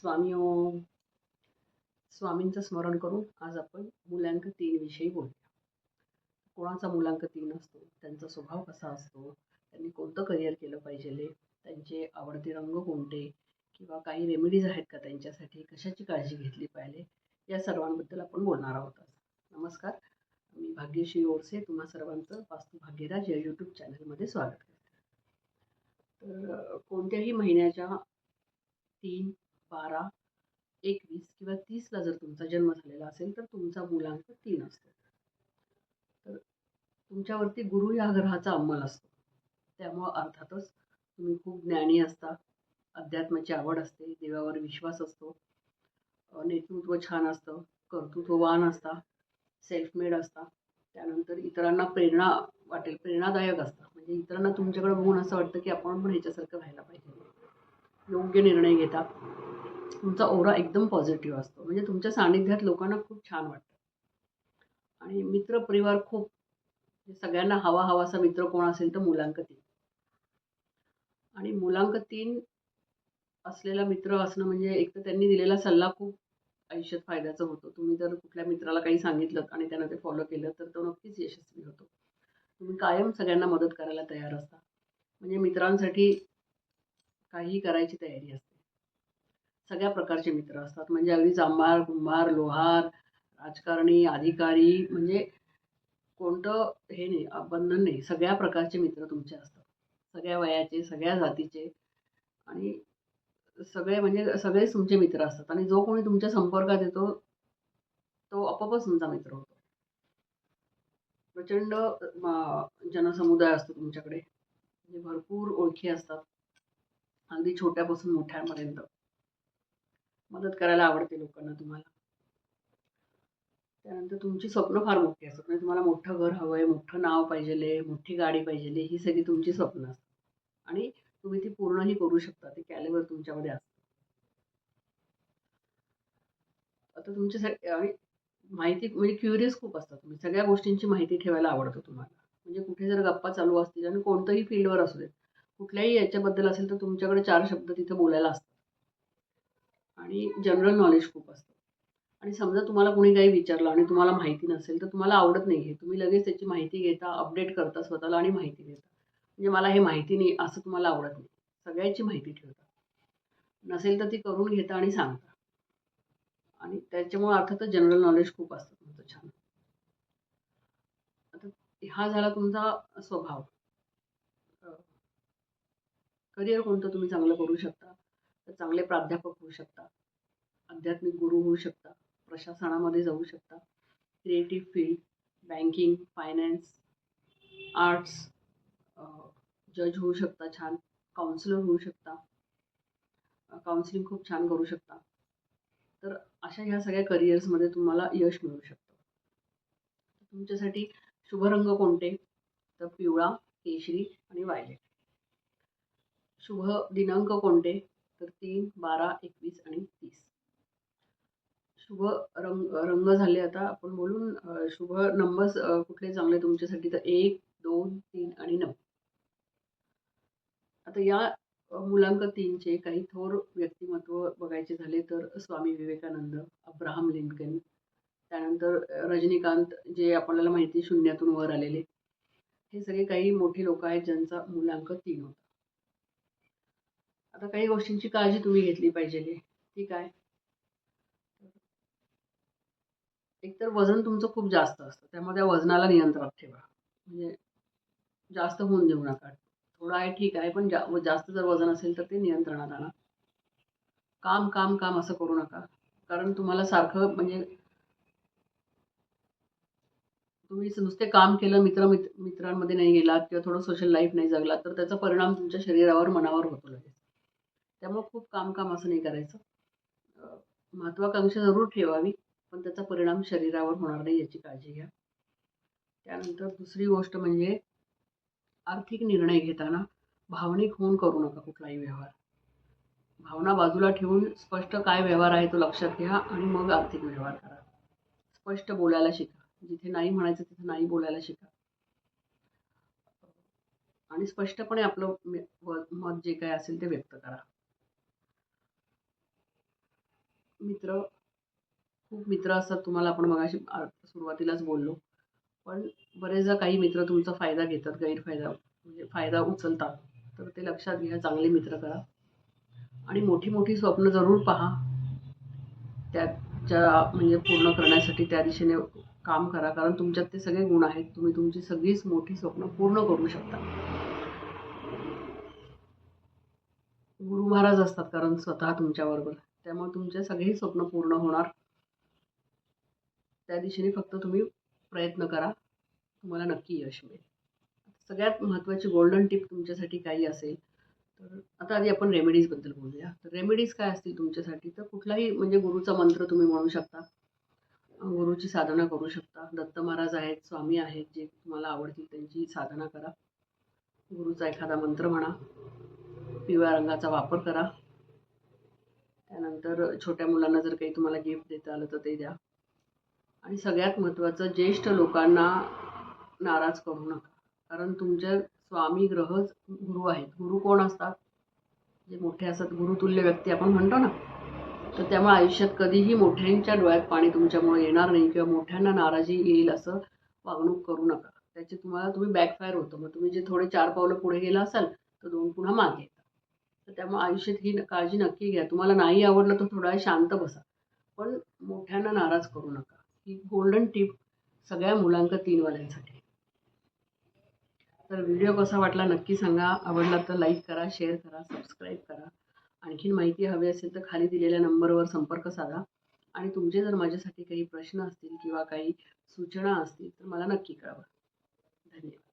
स्वामी ओम स्वामींचं स्मरण करून आज आपण मूल्यांक तीन विषयी बोलूया. कोणाचा मुलांक तीन असतो? त्यांचा स्वभाव कसा असतो? त्यांनी कोणतं करिअर केलं पाहिजे? त्यांचे आवडते रंग कोणते? किंवा काही रेमेडीज आहेत का त्यांच्यासाठी? कशाची काळजी घेतली पाहिजे? या सर्वांबद्दल आपण बोलणार आहोत आज. नमस्कार. मी भाग्यश्री ओरसे. तुम्हा सर्वांचं वास्तू भाग्यराज या यूट्यूब चॅनलमध्ये स्वागत करते. तर कोणत्याही महिन्याच्या तीन बारा एकवीस किंवा तीसला जर तुमचा जन्म झालेला असेल तर तुमचा मूलांक तीन असतो. तर तुमच्यावरती गुरु या ग्रहाचा अंमल असतो. त्यामुळं अर्थातच तुम्ही खूप ज्ञानी असता अध्यात्माची आवड असते देवावर विश्वास असतो नेतृत्व छान असतं कर्तृत्ववान असता सेल्फ मेड असता त्यानंतर इतरांना प्रेरणा वाटेल प्रेरणादायक असतात म्हणजे इतरांना तुमच्याकडे बघून असं वाटतं की आपण पण ह्याच्यासारखं व्हायला पाहिजे. योग्य निर्णय घेता तुमचा ओरा एकदम पॉझिटिव्ह असतो. म्हणजे तुमच्या सानिध्यात लोकांना खूप छान वाटतं. आणि मित्र परिवार खूप म्हणजे सगळ्यांना हवा हवासा मित्र कोण असेल तर मुलांक तीन आणि मुलांक तीन असलेला मित्र असणं म्हणजे एक तर त्यांनी दिलेला सल्ला खूप आयुष्यात फायद्याचा होतो. तुम्ही जर कुठल्या मित्राला काही सांगितलं आणि त्यानं ते फॉलो केलं तर तो नक्कीच यशस्वी होतो. तुम्ही कायम सगळ्यांना मदत करायला तयार असता. म्हणजे मित्रांसाठी काहीही करायची तयारी असते. सगळ्या प्रकारचे मित्र असतात. म्हणजे अगदी जांभार कुंभार लोहार राजकारणी अधिकारी म्हणजे कोणतं हे नाही बंधन नाही. सगळ्या प्रकारचे मित्र तुमचे असतात. सगळ्या वयाचे सगळ्या जातीचे आणि सगळे म्हणजे सगळेच तुमचे मित्र असतात. आणि जो कोणी तुमच्या संपर्कात येतो तो आपोआपच तुमचा मित्र होतो. प्रचंड जनसमुदाय असतो तुमच्याकडे. म्हणजे भरपूर ओळखी असतात. अगदी छोट्यापासून मोठ्यापर्यंत. मदत करायला आवडते लोकांना तुम्हाला. त्यानंतर तुमची स्वप्न फार मोठी असतात. म्हणजे तुम्हाला मोठं घर हवं आहे मोठं नाव पाहिजे मोठी गाडी पाहिजे ही सगळी तुमची स्वप्न असतात. आणि तुम्ही ती पूर्णही करू शकता. ते कॅलेवर तुमच्यामध्ये असतं. आता तुमच्यासाठी आणि माहिती म्हणजे क्युरियस खूप असतात. तुम्ही सगळ्या गोष्टींची माहिती ठेवायला आवडतं तुम्हाला. म्हणजे कुठे जर गप्पा चालू असतील आणि कोणतंही फील्डवर असू देत कुठल्याही याच्याबद्दल असेल तर तुमच्याकडे चार शब्द तिथे बोलायला असतात. आणि जनरल नॉलेज खूप असतं. आणि समजा तुम्हाला कोणी काही विचारलं आणि तुम्हाला माहिती नसेल तर तुम्हाला आवडत नाही हे तुम्ही लगेच त्याची माहिती घेता अपडेट करता स्वतःला आणि माहिती घेता म्हणजे मला हे माहिती नाही असं तुम्हाला आवडत नाही. सगळ्याची माहिती ठेवता. नसेल तर ती करून घेता आणि सांगता. आणि त्याच्यामुळे अर्थातच जनरल नॉलेज खूप असतं तुमचं छान. आता हा झाला तुमचा स्वभाव. करिअर कोणतं तुम्ही चांगलं करू शकता? तर चांगले प्राध्यापक होऊ शकता. आध्यात्मिक गुरु होऊ शकता. प्रशासनामध्ये जाऊ शकता. Creative field banking finance arts जज होऊ शकता छान. काउन्सिलर होऊ शकता. काउन्सिलिंग खूप छान करू शकता. तर अशा ह्या सगळ्या करिअर्समध्ये तुम्हाला यश मिळू शकतं. तुमच्यासाठी शुभरंग कोणते? तर पिवळा केशरी आणि वायलेट शुभ दिनांक कोणते? तर तीन बारा एकवीस आणि तीस. शुभ रंग रंग झाले आता आपण बोलून शुभ नंबर्स कुठले चांगले तुमच्यासाठी? तर एक दोन तीन आणि नऊ. आता या मुलांक तीनचे काही थोर व्यक्तिमत्व बघायचे झाले तर स्वामी विवेकानंद अब्राहम लिंकन त्यानंतर रजनीकांत जे आपल्याला माहिती शून्यातून वर आलेले. हे सगळे काही मोठे लोक आहेत ज्यांचा मुलांक तीन होता. आता काही गोष्टींची काळजी तुम्ही घेतली पाहिजे ठीक आहे? एकतर वजन तुमचं खूप जास्त असतं. त्यामुळे त्या वजनाला नियंत्रणात ठेवा. म्हणजे जास्त होऊन देऊ नका. थोडं आहे ठीक आहे पण जा जास्त जर वजन असेल तर ते नियंत्रणात आणा. काम काम काम असं करू नका. कारण तुम्हाला सारखं म्हणजे तुम्ही नुसते काम केलं मित्र मित्र मित्रांमध्ये नाही गेलात किंवा थोडं सोशल लाईफ नाही जगलात तर त्याचा परिणाम तुमच्या शरीरावर मनावर होतो लगेच. त्यामुळं खूप काम काम असं नाही करायचं. महत्वाकांक्षा जरूर ठेवावी पण त्याचा परिणाम शरीरावर होणार नाही याची काळजी घ्या. त्यानंतर दुसरी गोष्ट म्हणजे आर्थिक निर्णय घेताना भावनिक होऊन करू नका कुठलाही व्यवहार. भावना बाजूला ठेवून स्पष्ट काय व्यवहार आहे तो लक्षात घ्या आणि मग आर्थिक व्यवहार करा. स्पष्ट बोलायला शिका. जिथे नाही म्हणायचं तिथे नाही बोलायला शिका. आणि स्पष्टपणे आपलं मे- मत जे काय असेल ते व्यक्त करा. मित्र खूप मित्र असतात तुम्हाला आपण मगाशी आ- सुरुवातीलाच बोललो. पण बरेचदा काही मित्र तुमचा फायदा घेतात गैरफायदा म्हणजे फायदा उचलतात. तर ते लक्षात घ्या चांगले मित्र करा. आणि मोठी मोठी स्वप्न जरूर पहा. त्याच्या म्हणजे पूर्ण करण्यासाठी त्या दिशेने काम करा. कारण तुमच्यात ते सगळे गुण आहेत. तुम्ही तुमची सगळीच मोठी स्वप्न पूर्ण करू शकता. गुरु महाराज असतात कारण स्वतः तुमच्याबरोबर त्यामुळे तुमचे सगळी स्वप्न पूर्ण होणार. त्या दिशेने फक्त तुम्ही प्रयत्न करा. तुम्हाला नक्की यश मिळेल. सगळ्यात महत्त्वाची गोल्डन टिप तुमच्यासाठी काही असेल तर आता आधी आपण रेमेडीजबद्दल बोलूया. तर रेमेडीज काय असतील तुमच्यासाठी? तर कुठलाही म्हणजे गुरुचा मंत्र तुम्ही म्हणू शकता. गुरुची साधना करू शकता. दत्त महाराज आहेत स्वामी आहेत जे तुम्हाला आवडतील त्यांची साधना करा. गुरुचा एखादा मंत्र म्हणा. पिवळ्या रंगाचा वापर करा. त्यानंतर छोट्या मुलांना जर काही तुम्हाला गिफ्ट देता आलं तर ते द्या. आणि सगळ्यात महत्त्वाचं ज्येष्ठ लोकांना नाराज करू नका. कारण तुमच्या स्वामी ग्रहच गुरु आहेत. गुरु कोण असतात? जे मोठे असतात गुरुतुल्य व्यक्ती आपण म्हणतो ना. तर त्यामुळे आयुष्यात कधीही मोठ्यांच्या डोळ्यात पाणी तुमच्यामुळे येणार नाही किंवा मोठ्यांना नाराजी येईल असं वागणूक करू नका. त्याचे तुम्हाला तुम्ही बॅकफायर होतं. मग तुम्ही जे थोडे चार पावलं पुढे गेला असाल तर दोन पुन्हा मागे येतात. तर त्यामुळे आयुष्यात ही काळजी नक्की घ्या. तुम्हाला नाही आवडलं तर थोडा शांत बसा. पण मोठ्यांना नाराज करू नका. ही गोल्डन टिप सगळ्या मुलांक तीनवाल्यांसाठी. तर व्हिडिओ कसा वाटला नक्की सांगा. आवडला तर लाईक करा शेअर करा सबस्क्राईब करा. आणखीन माहिती हवी असेल तर खाली दिलेल्या नंबरवर संपर्क साधा. आणि तुमचे जर माझ्यासाठी काही प्रश्न असतील किंवा काही सूचना असतील तर मला नक्की कळवा. धन्यवाद.